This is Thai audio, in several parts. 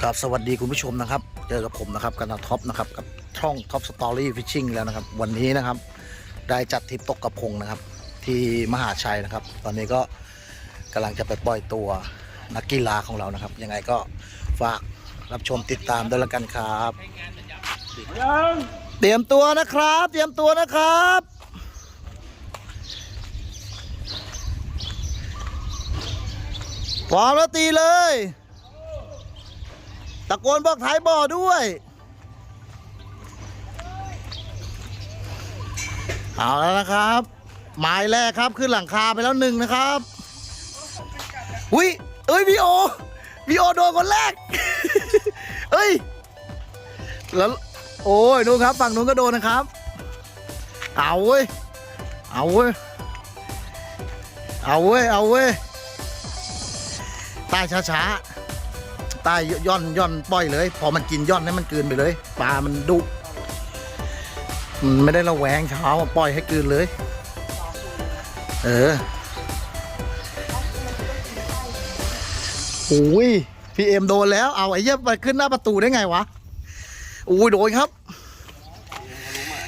ครับสวัสดีคุณผู้ชมนะครับ เจอกับผมนะครับกันท็อปนะครับกับช่องท็อปสตอรี่ฟิชชิ่งแล้วนะครับ วันนี้นะครับ ได้จัดทริปตกกระพงนะครับ ที่มหาชัยนะครับ ตอนนี้ก็กำลังจะไปปล่อยตัวนักกีฬาของเรานะครับ ยังไงก็ฝากรับชมติดตามด้วยละกันครับ เตรียมตัวนะครับ เตรียมตัวนะครับ พร้อมแล้วตีเลย ตะโกนบอกท้ายบ่อด้วย เอาแล้วนะครับ หมายแรกครับขึ้นหลังคาไปแล้วหนึ่งนะครับอุ้ยเอ้ยพี่โอพี่โอโดนคนแรก เอ้ย แล้ว โอ้ยนู่นครับ ฝั่งนู้นก็โดนนะครับ เอาเว้ย เอาเว้ย เอาเว้ย เอาเว้ย ใต้ช้าๆใต้ย่อนย่อนปล่อยเลย พอมันกินย่อนให้มันกืนไปเลยปลามันดุมันไม่ได้ระแวงเช้าปล่อยให้กืนเลย เออโอ้ยพี่เอ็มโดนแล้วเอาไอ้เหี้ยไปขึ้นหน้าประตูได้ไงวะโอ้ยโดนครับ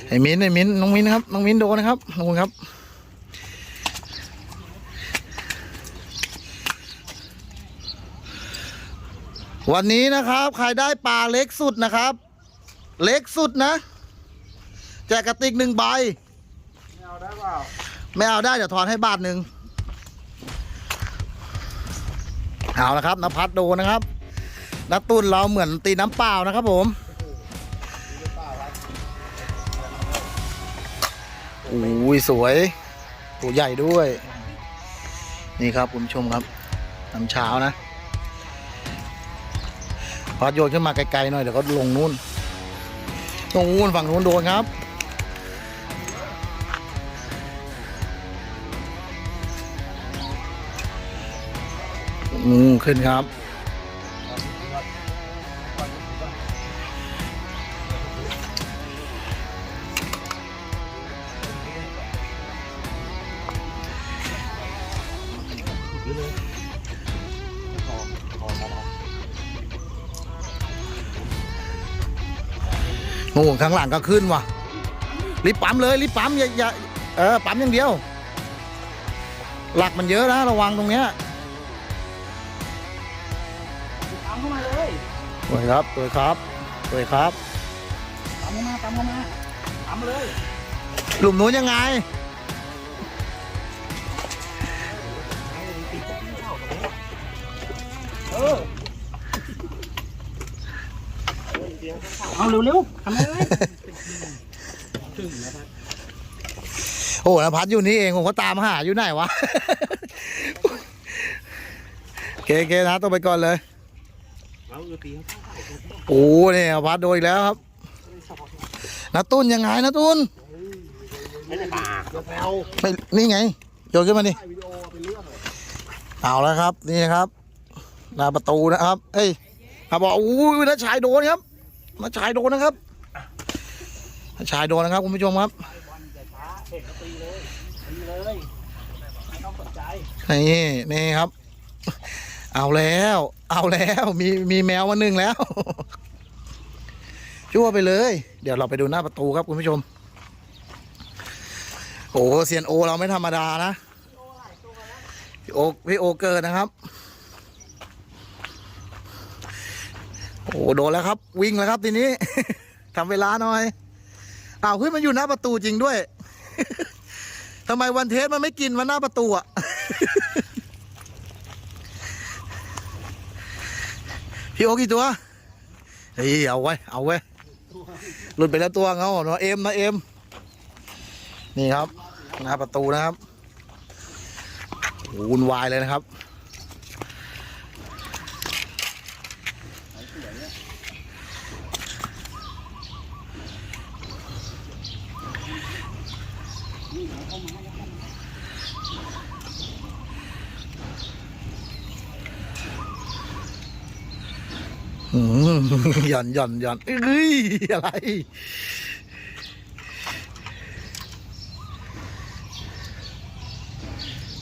ไอ้มิ้นไอ้มิ้นน้องมิ้นครับน้องมิ้นโดนนะครับโดนครับ วันนี้นะครับ ใครได้ปลาเล็กสุดนะครับ เล็กสุดนะ แจกกระติกหนึ่งใบ ไม่เอาได้เปล่า ไม่เอาได้เดี๋ยวทอนให้บาทหนึ่งเอาละครับนภัสโดนะครับนักตุนเราเหมือนตีน้ำเปล่านะครับผมโอ้ยสวย ตัวใหญ่ด้วย นี่ครับคุณชมครับน้ำเช้านะ พอโยนขึ้นมาไกลๆหน่อยเดี๋ยวก็ลงนู่นตรงนู้นฝั่งนู้นโดนครับ อืมขึ้นครับ งูข้างหลังก็ขึ้นว่ะรีบปั๊มเลยรีบปั๊มอย่าอย่าเออปั๊มอย่างเดียว หลักมันเยอะนะระวังตรงเนี้ยตามเข้ามาเลยสวยครับสวยครับสวยครับตามเข้ามาตามเข้ามาตามมาเลย กลุ่มนู้นยังไง เอาเร็วๆทำเลยโอ้นภัสอยู่นี่เองผมก็ตามหาอยู่ไหนวะเคโอเคนะต้องไปก่อนเลยเอาเออตีโอ้เนี่ยนภัสโดนอีกแล้วครับนาตุ้นยังไงนาตุ้นไม่ได้ปาเดี๋ยวแปลวไม่นี่ไงโยนขึ้นมาดิเอาแล้วครับ นี่นะครับหน้าประตูนะครับ เอ้ยครับบอกอู้ยน้าชายโดนครับ น้าชายโดนนะครับน้าชายโดนนะครับคุณผู้ชมครับอย่าช้าเห็นก็ตีเลยตีเลยไม่ต้องสนใจนี่นี่ครับ เอาแล้ว เอาแล้วมีมีแมวมาหนึ่งแล้ว ชั่วไปเลย เดี๋ยวเราไปดูหน้าประตูครับคุณผู้ชม โอ้เซียนโอเราไม่ธรรมดานะพี่โอพี่โอเกิดนะครับ โอ้โดนแล้วครับ วิ่งแล้วครับทีนี้ทำเวลาหน่อยอ้าวเฮ้ยมันอยู่หน้าประตูจริงด้วยทำไมวันเทสมันไม่กินวันหน้าประตูอะพี่โอกี่ตัวเฮ้ยเอาไว้ เอาไว้หลุดไปแล้วตัวเงาเนาะเอ็มนะเอ็มนี่ครับหน้าประตูนะครับวุ่นวายเลยนะครับ หย่อนหย่อนหย่อนเอ้ยอะไร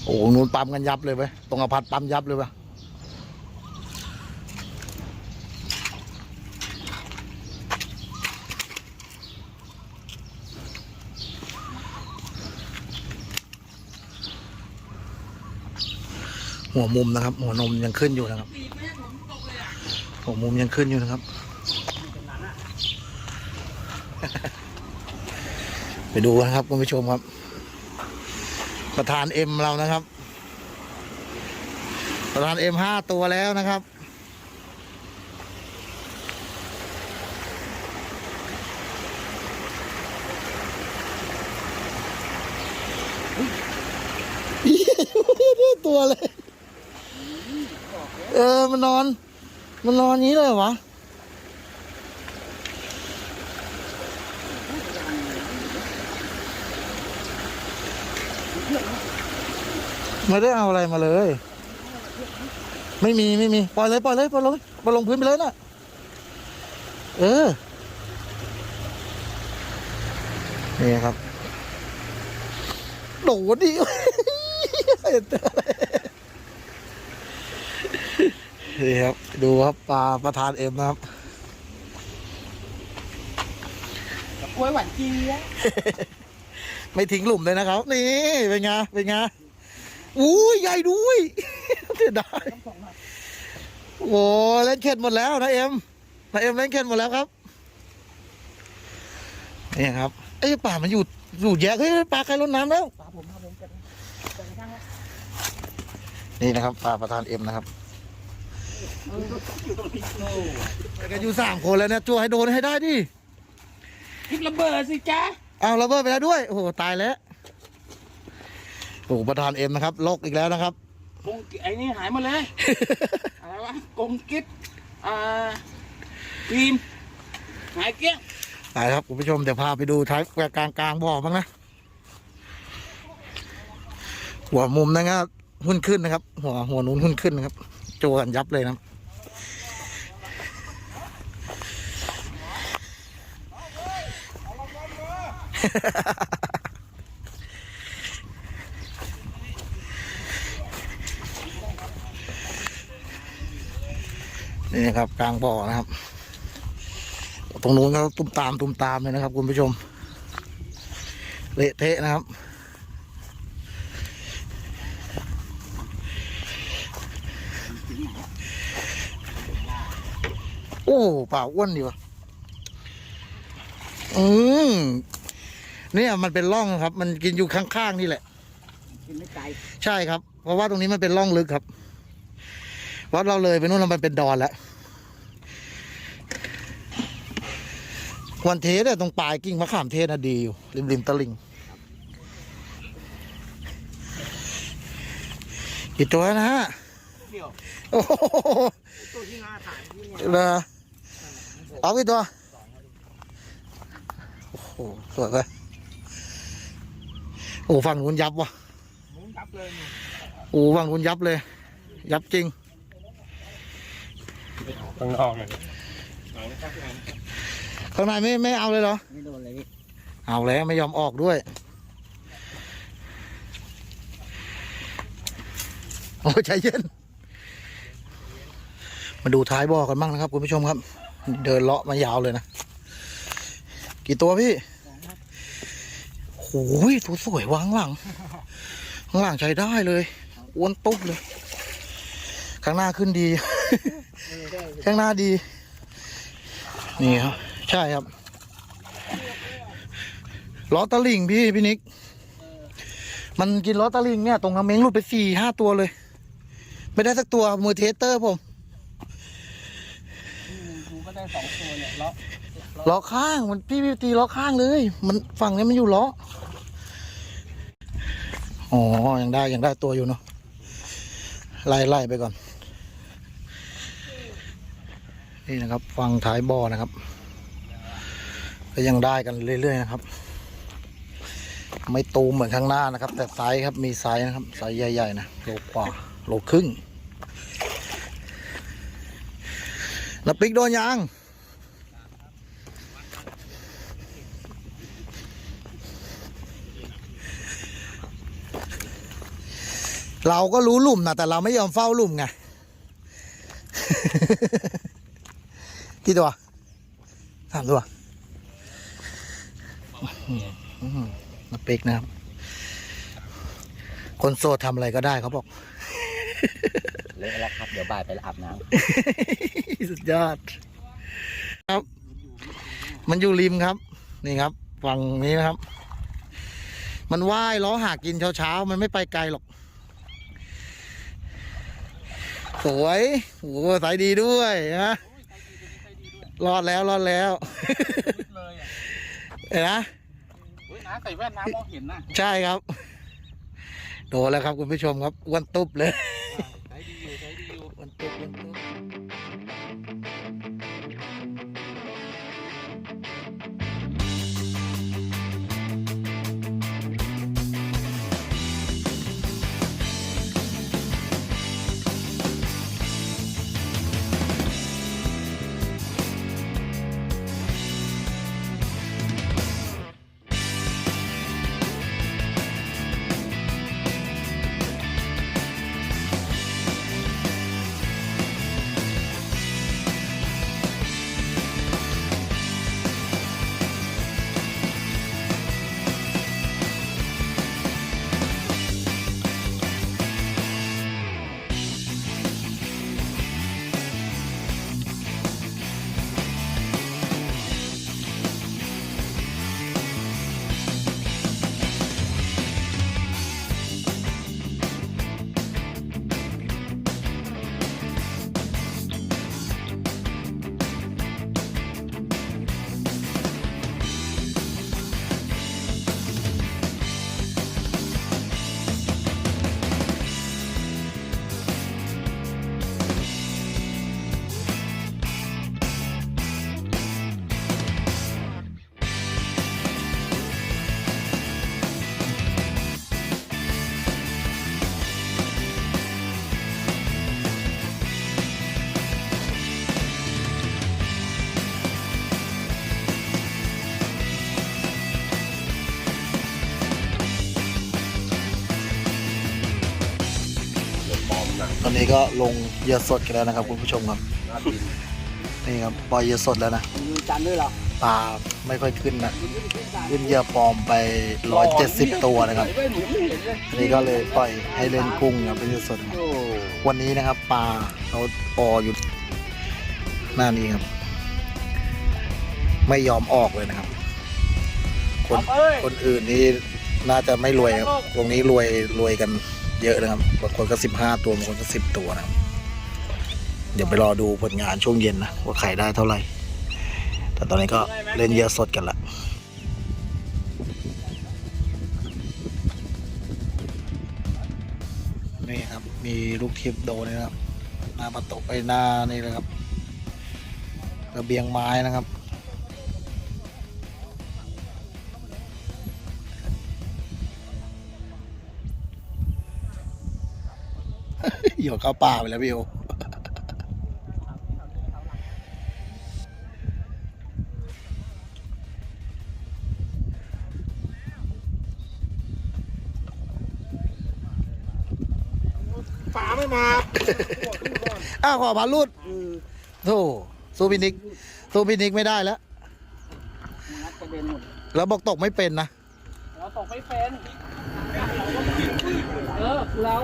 โอ้โหนูนปั๊มกันยับเลยไปตรงอพัดปั๊มยับเลยปะ หัวมุมนะครับ หัวนมยังขึ้นอยู่นะครับ หัวมุมยังขึ้นอยู่นะครับ ไปดูนะครับคุณผู้ชมครับ ประธานเอ็มเรานะครับ ประธานเอ็มห้าตัวแล้วนะครับตัวเลย เออ มันนอน มันนอนอย่างนี้เลยเหรอวะไม่ได้เอาอะไรมาเลย ไม่มีไม่มีปล่อยเลยปล่อยเลยปล่อยลงปล่อยลงพื้นไปเลยน่ะ เออ นี่ครับโดดดิ นี่ครับ ดูครับปลาประธานเอ็มนะครับกล้วยหวานเจี๊ยบไม่ทิ้งหลุมเลยนะครับ นี่เป็นไงเป็นไงอู้ยใหญ่ด้วยเสียดายโอ้เล่นเข็ดหมดแล้วนะเอ็มนะเอ็มเล่นเข็ดหมดแล้วครับนี่ครับไอ้ยป่ามันอยู่อยู่แยกเฮ้ยปลาใครรดน้ำแล้วปลาผมปลาผมเก็บเก็บข้างแล้วนี่นะครับปลาประธานเอ็มนะครับ อยู่ตรงนี้โอ้ไปกันอยู่สามคนแล้วเนี่ยจั่วให้โดนให้ได้ดิคลิประเบิดสิจ๊ะเอาระเบิดไปแล้วด้วย โอ้โหตายแล้วโอ้โหประธานเอ็มนะครับลกอีกแล้วนะครับกงไอ้นี่หายหมดเลย อะไรวะกงกิ๊บอ่าฟิล์มหายเกลี้ยงไปครับคุณผู้ชมเดี๋ยวพาไปดูท้ายกลางกลางบ่อบ้างนะหัวมุมนะครับหุ้นขึ้นนะครับ หัวหัวนู้นหุ้นขึ้นนะครับ โจกันยับเลยนะนี่นะครับกลางบ่อนะครับ ตรงนู้นก็ตุ้มตามตุ้มตามเลยนะครับ คุณผู้ชม เละเทะนะครับ โอ้ป่าอ้วนดีวะอืมเนี่ยมันเป็นร่องครับ มันกินอยู่ข้างๆนี่แหละ กินไม่ไกลใช่ครับ เพราะว่าตรงนี้มันเป็นร่องลึกครับ วัดเราเลยไปนู่นแล้วมันเป็นดอนแล้ววันเทสเนี่ยตรงปลายกิ่งมะขามเทศน่ะดีอยู่ริมริมตลิ่งกี่ตัวนะฮะเดี๋ยวโอ้โหตัวที่งาถ่ายที่เนี่ย เหรอเอากี่ตัว โอ้โห สวยเลยโอ้ฝั่งนู้นยับว่ะมุ้งยับเลยเนี่ยโอ้ฝั่งนู้นยับเลย ยับจริงข้างนอกเลยข้างในไม่ไม่เอาเลยเหรอ ไม่โดนเลยพี่เอาแล้วไม่ยอมออกด้วย โอ้ใจเย็น มาดูท้ายบ่อกันบ้างนะครับ คุณผู้ชมครับ เดินเลาะมายาวเลยนะ กี่ตัวพี่โอ้ยตัวสวยวางหลังข้างหลังใช้ได้เลยอ้วนตุ๊บเลย ข้างหน้าขึ้นดี ข้างหน้าดี นี่ครับ ใช่ครับล้อตะลิงพี่พี่นิก มันกินล้อตะลิงเนี่ย ตรงกระเม้งหลุดไปสี่ห้าตัวเลย ไม่ได้สักตัวมือเทสเตอร์ผม สองตัวเนี่ยล็อกล้อข้างมันพี่พี่ตีล้อข้างเลย มันฝั่งนี้มันอยู่ล้ออ๋อยังได้ยังได้ตัวอยู่เนาะไล่ไล่ไปก่อน นี่นะครับฟังท้ายบ่อนะครับ ก็ยังได้กันเรื่อยๆนะครับ ไม่ตูมเหมือนข้างหน้านะครับ แต่ไซส์ครับมีไซส์นะครับไซส์ใหญ่ๆนะโลกว่าโลครึ่งน้ำปิกโดนยัง เราก็รู้หลุมนะแต่เราไม่ยอมเฝ้าหลุมไงกี่ตัวสามตัวอื้อหือมาปิกนะครับ คนโสดทำอะไรก็ได้เขาบอกเละแล้วครับเดี๋ยวบ่ายไปอาบน้สุดยอด ครับ มันอยู่ริมครับ นี่ครับ ฝั่งนี้นะครับ มันว่ายล้อหากินเช้าๆ มันไม่ไปไกลหรอก สวยโอ้โหสายดีด้วยนะรอดแล้วรอดแล้วเลยอะเห็นนะเฮ้ยน้าใส่แว่นน้ามองเห็นนะใช่ครับโดนแล้วครับคุณผู้ชมครับอ้วันตุบเลยใช้ดีอยู่ใช้ดีอยู่อ้วันตุบอ้วันตุบ ตอนนี้ก็ลงเหยื่อสดกันแล้วนะครับ คุณผู้ชมครับ นี่ครับปล่อยเหยื่อสดแล้วนะำมีจันด้วยเหรอปลาไม่ค่อยขึ้นนะ ขึ้นเหยื่อปลอมไป 170 ตัวนะครับเว้ยหนูไม่เห็นเลยอันนี้ก็เลยปล่อยให้เล่นกุ้งครับเป็นเหยื่อสดนะโอ้วันนี้นะครับปลาเขาอออยู่หน้านี้ครับ ไม่ยอมออกเลยนะครับ คนเอ้ยคนอื่นนี่น่าจะไม่รวยครับตรงนี้รวยรวยกัน เยอะนะครับบางคนก็สิบห้าตัวบางคนก็สิบตัวนะครับเดี๋ยวไปรอดูผลงานช่วงเย็นนะว่าขายได้เท่าไหร่ แต่ตอนนี้ก็เล่นเยอะสดกันละนี่ครับ มีลูกทิพย์โดนนะครับหน้าประตูไปหน้านี่เลยครับระเบียงไม้นะครับ อยู่เข้าป่าไปแล้วพี่โอป่าไม่มาอ้าวขอพารุดโธ่สู้พินิกสู้พินิกไม่ได้แล้วนัดกระเด็นหมดแล้วบอกตกไม่เป็นนะ เราตกไม่เป็น เออเรา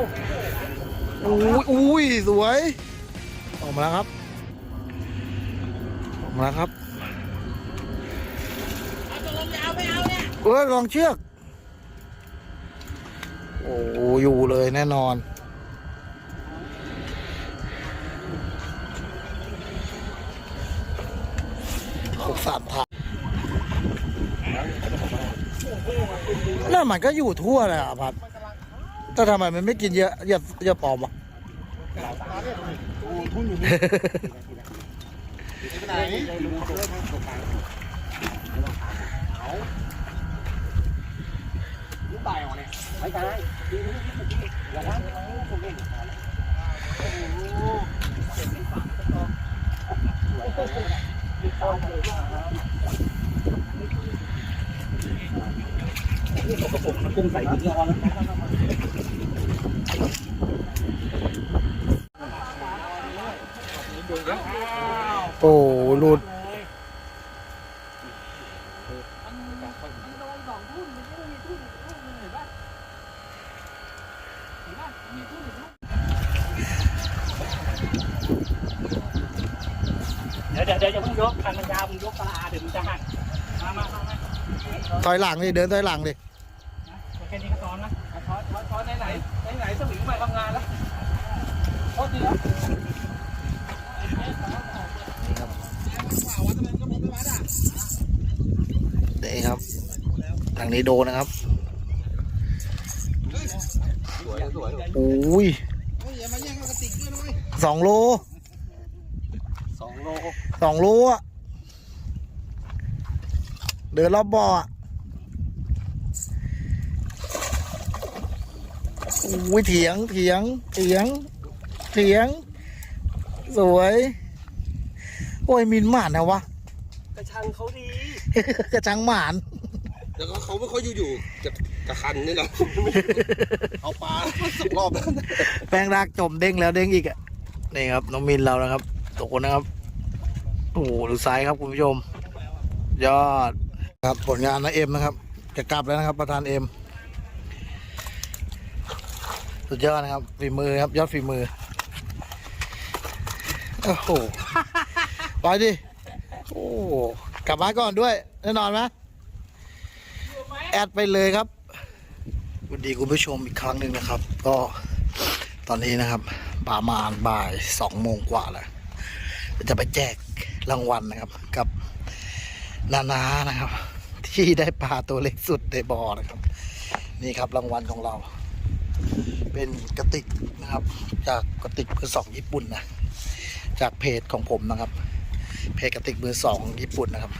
อุ้ยอุ้ยสวย ออกมาแล้วครับ ออกมาแล้วครับเออลองเชือก โอ้อยู่เลยแน่นอนหกสามทางนั่นมันก็อยู่ทั่วเลยอะพัด แต่ทำไมมันไม่กินเยอะเยอะเยอะปลอมวะ ไม่ใช่อย่าทำกุ้งใส่ถุงนอนโอ้หลุดยวเดี๋ยวเดี๋ยวอย่าเพิ่งยกคันมันยาวมึงยกกระอาเดี๋ยวมึงจะหักมามามามา ถ อยหลังดิเดินถอยหลังดิแค่นี้ก็ซ้อนนะช้อนช้อนช้อนไหนไหนไหนไหนสวิงไปทำงานแล้วโทษทีครับนี่ครับทางนี้โดนนะครับสวยสวยอุ้ยสองโลสองโลสองโลอะเดินรอบบ่ออะ อุ้ยเถียงเถียงเถียงเถียง สวย โอ้ยมินหมานนะวะ กระชังเขาดี กระชังหมาน แล้วก็เขาไม่ค่อยอยู่ๆกับกับคันนี่นะเอาปลาสองรอบแล้วแป้งรากจมเด้งแล้วเด้งอีกอะนี่ครับน้องมินเรานะครับตกนะครับโอ้โหดูซ้ายครับคุณผู้ชม ยอดครับผลงานนะเอ็มนะครับ จะกลับแล้วนะครับประธานเอ็ม สุดยอดนะครับฝีมือครับยอดฝีมือโอ้โหไปดิโอ้โหกลับมาก่อนด้วยแน่นอนไหมแอดไปเลยครับสวัสดีคุณผู้ชมอีกครั้งหนึ่งนะครับ ก็ตอนนี้นะครับประมาณบ่ายสองโมงกว่าแล้วจะไปแจกรางวัลนะครับกับนานานะครับ ที่ได้ปลาตัวเล็กสุดในบ่อนะครับ นี่ครับรางวัลของเรา เป็นกระติกนะครับ จากกระติกมือสองญี่ปุ่นนะจากเพจของผมนะครับ เพจกระติกมือสองญี่ปุ่นนะครับ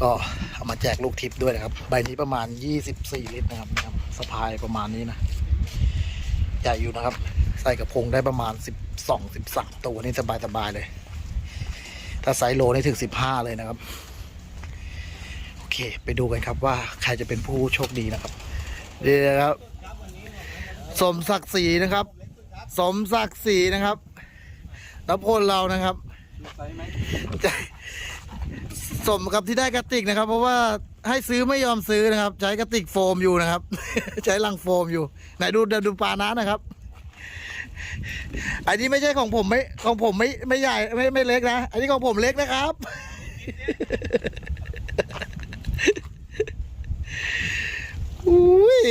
ก็เอามาแจกลูกทิปด้วยนะครับ ใบนี้ประมาณ 24 ลิตรนะครับนะครับสะพายประมาณนี้นะใหญ่อยู่นะครับ ใส่กระพงได้ประมาณ 12 13 ตัวนี่สบายๆเลย ถ้าไซส์โลนี่ถึง 15 เลยนะครับโอเค ไปดูกันครับว่าใครจะเป็นผู้โชคดีนะครับนี่นะครับ สมศักดิ์ศรีนะครับ สมศักดิ์ศรีนะครับแล้วพลเรานะครับสมกับที่ได้กระติกนะครับ เพราะว่าให้ซื้อไม่ยอมซื้อนะครับ ใช้กระติกโฟมอยู่นะครับ ใช้ลังโฟมอยู่ไหนดูดูปลานะนะครับอันนี้ไม่ใช่ของผมไม่ของผมไม่ไม่ใหญ่ไม่ไม่เล็กนะ อันนี้ของผมเล็กนะครับ อุ้ย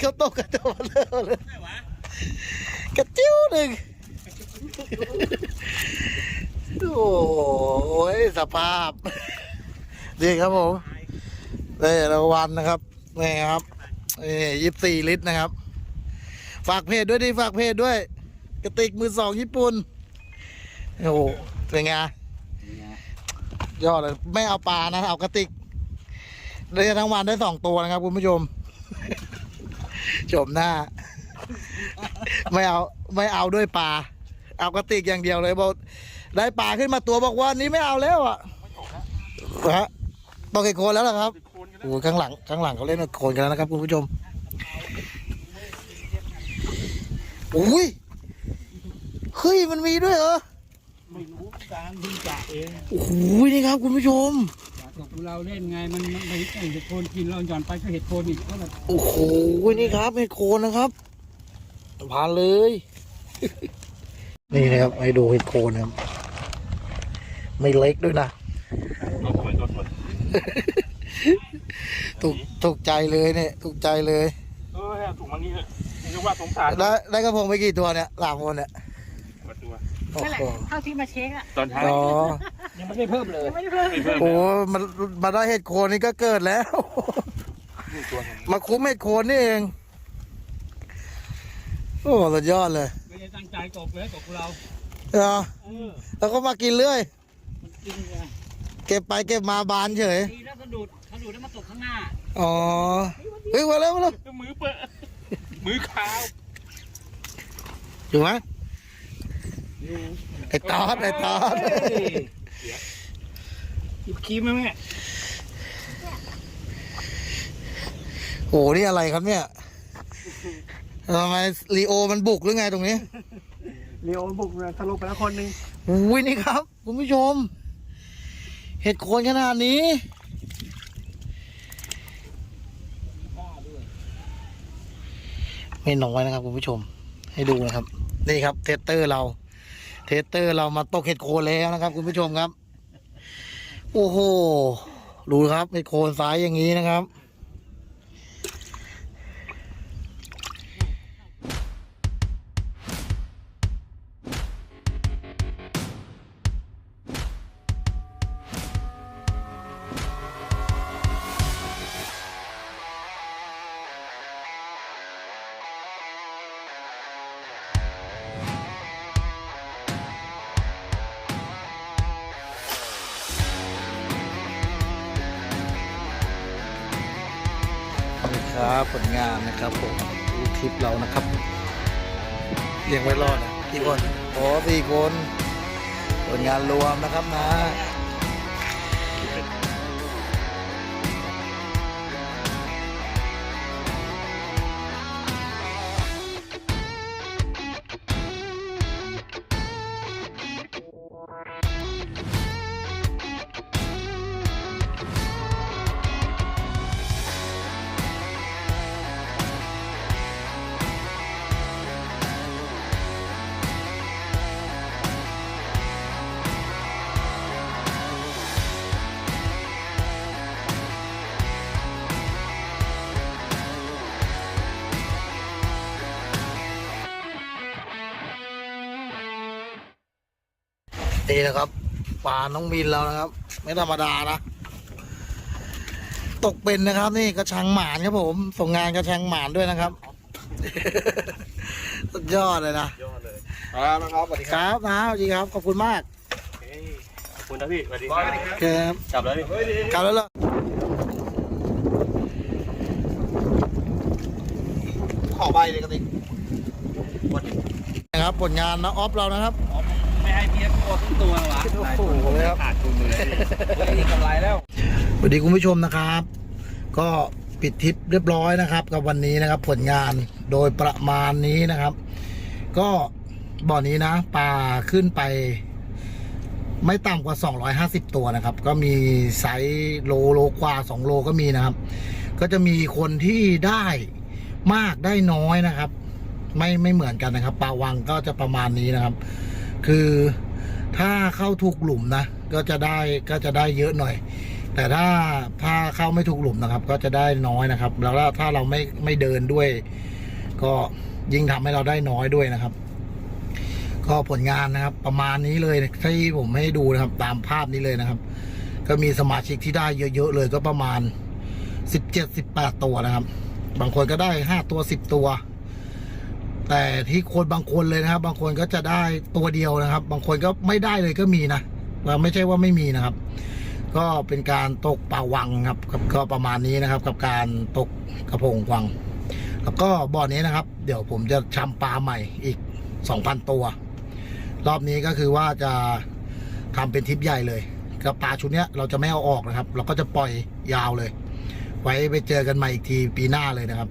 เขาตกกระโดดเลยเลยกระจิ้วหนึ่งโอ้ยสภาพดีครับผมได้รางวัลนะครับนี่ครับนี่ยี่สิบสี่ลิตรนะครับ ฝากเพจด้วยดิฝากเพจด้วย กระติกมือสองญี่ปุ่นโอ้โหเป็นไงยอดเลยไม่เอาปลานะเอากระติก ได้ทั้งวันได้สองตัวนะครับ คุณผู้ชมชมหน้า ไม่เอาไม่เอาด้วยปลาเอากระติกอย่างเดียวเลยบอกได้ปลาขึ้นมาตัวบอกว่านี้ไม่เอาแล้วอะฮะตกไอ้โคนแล้วเหรอครับโอ้โหข้างหลังข้างหลังเขาเล่นโคนกันแล้วนะครับ คุณผู้ชมอุ้ยเฮ้ยมันมีด้วยเหรอไม่รู้การมึงจ่าเองโอ้โหนี่ครับ คุณผู้ชม ตกเราเล่นไงมันมันไม่ไอ้เห็ดโคนกินเราหย่อนไปก็เห็ดโคนอีกก็แบบโอ้โหนี่ครับเห็ดโคนนะครับผ่านเลย นี่นะครับให้ดูเห็ดโคนนะครับไม่เล็กด้วยนะถูกถูกใจเลยเนี่ยถูกใจเลยเออถุงมันนี่เลยนึกว่าสงสารได้ได้กระพงไปกี่ตัวเนี่ยสามคนเนี่ยมาตัวเท่าที่มาเช็คอะตอนท้าย ยังไม่ได้เพิ่มเลยไม่ได้เพิ่มไม่เพิ่มโอ้มันมาได้เห็ดโคนนี่ก็เกิดแล้วนี่ตัวหนึ่งมาคุ้มเห็ดโคนนี่เอง โอ้สุดยอดเลยไม่ได้ตั้งใจตกเลยตกเราเออเออแล้วก็มากินเรื่อยมันกินไงเก็บไปเก็บมาบานเฉยดีแล้วกระดูดกระดูดแล้วมาตกข้างหน้า อ๋อ เฮ้ยมาแล้วมาแล้วมือเปิดมือขาวอยู่ไหมไอ้ตอดไอ้ตอด หยิบครีมมาแม่โหนี่อะไรครับเนี่ยทำไมลีโอมันบุกหรือไงตรงนี้เรียวบุกทะลุไปแล้วคนหนึ่งอุ้ยนี่ครับคุณผู้ชม เห็ดโคนขนาดนี้ ไม่น้อยนะครับคุณผู้ชม ให้ดูนะครับ นี่ครับเทสเตอร์เรา เทสเตอร์เรามาตกเห็ดโคนแล้วนะครับ คุณผู้ชมครับ โอ้โห ดูครับไอโคนสายอย่างนี้นะครับ นี่นะครับปลาน้องมินเรานะครับ ไม่ธรรมดานะตกเป็นนะครับ นี่กระชังหมานครับผม ส่งงานกระชังหมานด้วยนะครับสุดยอดเลยนะครับนะครับสวัสดีครับนะสวัสดีครับขอบคุณมากขอบคุณนะพี่สวัสดีบคอรัยบครับกลับแล้วพี่ กลับแล้วเหรอขอใบเลยกระติกนะครับผลงานนะออฟเรานะครับ ไม่ให้เพียนตัวทุกตัวหรอโอ้โหครับขาดทุนเลยนี่กำไรแล้วสวัสดีคุณผู้ชมนะครับ ก็ปิดทริปเรียบร้อยนะครับ กับวันนี้นะครับ ผลงานโดยประมาณนี้นะครับ ก็บ่อนี้นะปลาขึ้นไป ไม่ต่ำกว่า 250 ตัวนะครับ ก็มีไซส์โลโลกว่า 2 โลก็มีนะครับ ก็จะมีคนที่ได้มากได้น้อยนะครับ ไม่ไม่เหมือนกันนะครับปลาวังก็จะประมาณนี้นะครับ คือถ้าเข้าถูกหลุมนะ ก็จะได้ก็จะได้เยอะหน่อย แต่ถ้าถ้าเข้าไม่ถูกหลุมนะครับ ก็จะได้น้อยนะครับ แล้วถ้าเราไม่ไม่เดินด้วย ก็ยิ่งทำให้เราได้น้อยด้วยนะครับ ก็ผลงานนะครับ ประมาณนี้เลยที่ผมให้ดูนะครับ ตามภาพนี้เลยนะครับ ก็มีสมาชิกที่ได้เยอะๆเลยก็ประมาณสิบเจ็ดสิบแปดตัวนะครับ บางคนก็ได้ห้าตัวสิบตัว แต่ที่คนบางคนเลยนะครับ บางคนก็จะได้ตัวเดียวนะครับ บางคนก็ไม่ได้เลยก็มีนะเราไม่ใช่ว่าไม่มีนะครับ ก็เป็นการตกปลาวังครับก็ประมาณนี้นะครับ กับการตกกระพงวัง แล้วก็บ่อนี้นะครับ เดี๋ยวผมจะชำปลาใหม่อีกสองพันตัว รอบนี้ก็คือว่าจะทำเป็นทริปใหญ่เลยกับปลาชุดเนี้ยเราจะไม่เอาออกนะครับ เราก็จะปล่อยยาวเลย ไว้ไปเจอกันใหม่อีกทีปีหน้าเลยนะครับ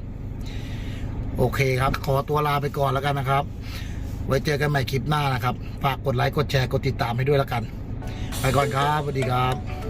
โอเคครับ ขอตัวลาไปก่อนแล้วกันนะครับ ไว้เจอกันใหม่คลิปหน้านะครับ ฝากกดไลค์กดแชร์กดติดตามให้ด้วยแล้วกัน ไปก่อนครับสวัสดีครับ